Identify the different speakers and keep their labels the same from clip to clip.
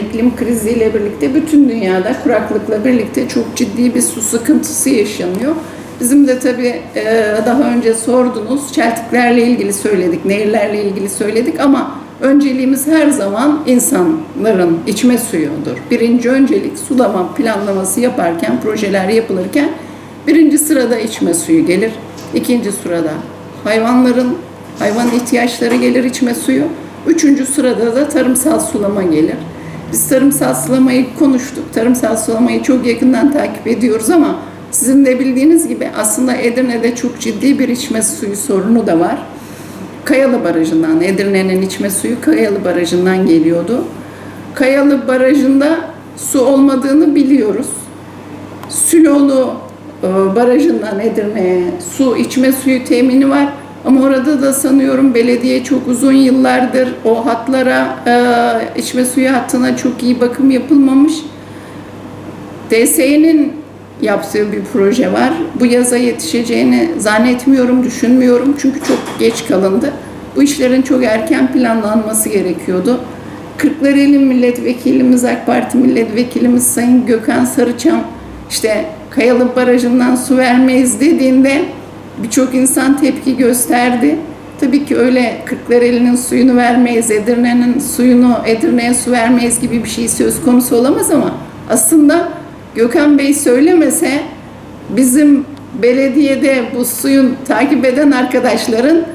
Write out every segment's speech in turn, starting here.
Speaker 1: İklim kriziyle birlikte bütün dünyada kuraklıkla birlikte çok ciddi bir su sıkıntısı yaşanıyor. Bizim de tabii e, daha önce sordunuz, çeltiklerle ilgili söyledik, nehirlerle ilgili söyledik ama önceliğimiz her zaman insanların içme suyudur. Birinci öncelik sulama planlaması yaparken, projeler yapılırken birinci sırada içme suyu gelir. İkinci sırada hayvanların hayvan ihtiyaçları gelir içme suyu. Üçüncü sırada da tarımsal sulama gelir. Biz tarımsal sulamayı konuştuk. Tarımsal sulamayı çok yakından takip ediyoruz ama sizin de bildiğiniz gibi aslında Edirne'de çok ciddi bir içme suyu sorunu da var. Kayalı Barajı'ndan, Edirne'nin içme suyu Kayalı Barajı'ndan geliyordu. Kayalı Barajı'nda su olmadığını biliyoruz. Sülolu e, Barajı'ndan Edirne'ye su, içme suyu temini var. Ama orada da sanıyorum belediye çok uzun yıllardır o hatlara, e, içme suyu hattına çok iyi bakım yapılmamış. DSE'nin yaptığı bir proje var. Bu yaza yetişeceğini zannetmiyorum, düşünmüyorum. Çünkü çok geç kalındı. Bu işlerin çok erken planlanması gerekiyordu. Kırklareli milletvekilimiz, AK Parti milletvekilimiz Sayın Gökhan Sarıçam işte Kayalı Barajı'ndan su vermeyiz dediğinde birçok insan tepki gösterdi. Tabii ki öyle Kırklareli'nin suyunu vermeyiz, Edirne'nin suyunu Edirne'ye su vermeyiz gibi bir şey söz konusu olamaz ama aslında Gökhan Bey söylemese bizim belediyede bu suyun takip eden arkadaşların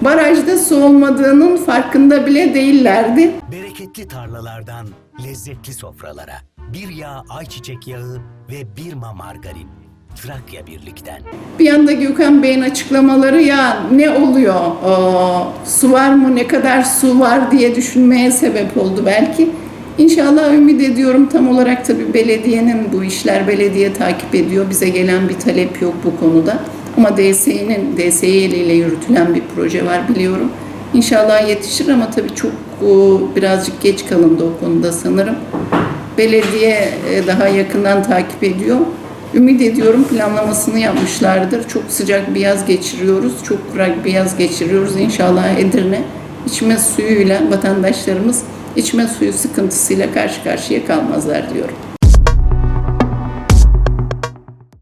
Speaker 1: barajda su olmadığının farkında bile değillerdi.
Speaker 2: Bereketli tarlalardan lezzetli sofralara. Bir yağ ayçiçek yağı ve bir ma margarin. Trakya Birlik'ten.
Speaker 1: Bir anda Gökhan Bey'in açıklamaları ya ne oluyor, Aa, su var mı, ne kadar su var diye düşünmeye sebep oldu belki. İnşallah ümit ediyorum tam olarak tabii belediyenin bu işler belediye takip ediyor. Bize gelen bir talep yok bu konuda. Ama DSİ'nin DSİ eliyle yürütülen bir proje var biliyorum. İnşallah yetişir ama tabii çok o, birazcık geç kalındı o konuda sanırım. Belediye e, daha yakından takip ediyor. Ümit ediyorum planlamasını yapmışlardır. Çok sıcak bir yaz geçiriyoruz. Çok kurak bir yaz geçiriyoruz. İnşallah Edirne içme suyuyla vatandaşlarımız içme suyu sıkıntısıyla karşı karşıya kalmazlar diyorum.